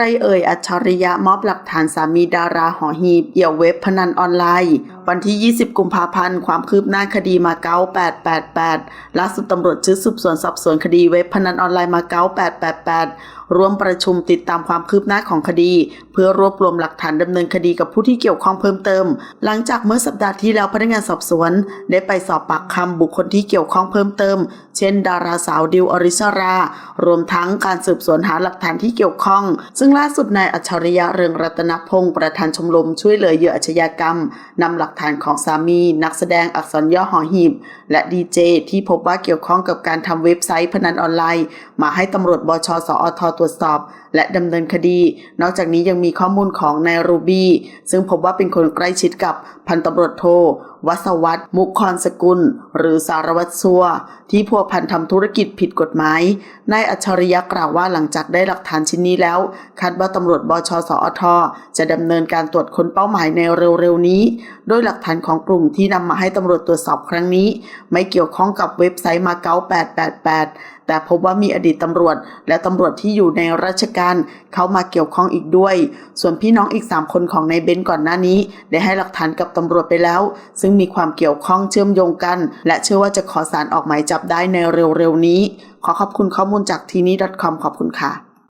รเอ่ยอัจฉริยะมอบหลักฐานสามีดาราหอหีบเอี่ยวเว็บพนันออนไลน์ วันที่ 20 กุมภาพันธ์ ความคืบหน้าคดีมาเก๊า888ล่าสุดตำรวจชุดสืบสวนสอบสวนคดีเว็บพนันออนไลน์มาเก๊า888 ร่วมประชุมติดตามความคืบหน้าของคดี เพื่อรวบรวมหลักฐานดำเนินคดีกับผู้ที่เกี่ยวข้องเพิ่มเติม หลังจากเมื่อสัปดาห์ที่แล้วพนักงานสอบสวน ได้ไปสอบปากคำบุคคลที่เกี่ยวข้องเพิ่มเติม เช่น ดาราสาวดิวอริสรา รวมทั้งการสืบสวนหาหลักฐานที่เกี่ยวข้องซึ่งึ่งล่าสุดนายอัจฉริยะเรืองรัตนพงศ์ประธานชมรมช่วยเหลือเหยื่ออาชญากรรมนำหลักฐานของสามี นักแสดงอักษรย่อหอหีบ และดีเจที่พบว่าเกี่ยวข้องกับการทำเว็บไซต์พนันออนไลน์ มาให้ตำรวจบชสอทตรวจสอบ และดำเนินคดี นอกจากนี้ยังมีข้อมูลของนายรูบี้ซึ่งพบว่าเป็นคนใกล้ชิดกับพันตำรวจโทวัสวัตมุขคอนสกุล หรือสารวัตรสัว ที่พัวพันทำธุรกิจผิดกฎหมายนายอัจฉริยะกล่าวว่าหลังจากได้หลักฐานชิ้นนี้แล้วคาดว่าตำรวจบชสอทจะดำเนินการตรวจค้นเป้าหมายในเร็วๆนี้ โดยหลักฐานของกลุ่มที่นำมาให้ตำรวจตรวจสอบครั้งนี้ ไม่เกี่ยวข้องกับเว็บไซต์มาเก๊า888 แต่พบว่ามีอดีตตำรวจ และตำรวจที่อยู่ในราชการ เข้ามาเกี่ยวข้องอีกด้วย ส่วนพี่น้องอีก 3 คนของนายเบนซ์ก่อนหน้านี้ ได้ให้หลักฐานกับตำรวจไปแล้ว ซึ่งมีความเกี่ยวข้องเชื่อมโยงกัน และเชื่อว่าจะขอสารออกหมายจับได้ในเร็วๆนี้ ขอขอบคุณข้อมูลจากทีนี้ .com ขอบคุณค่ะ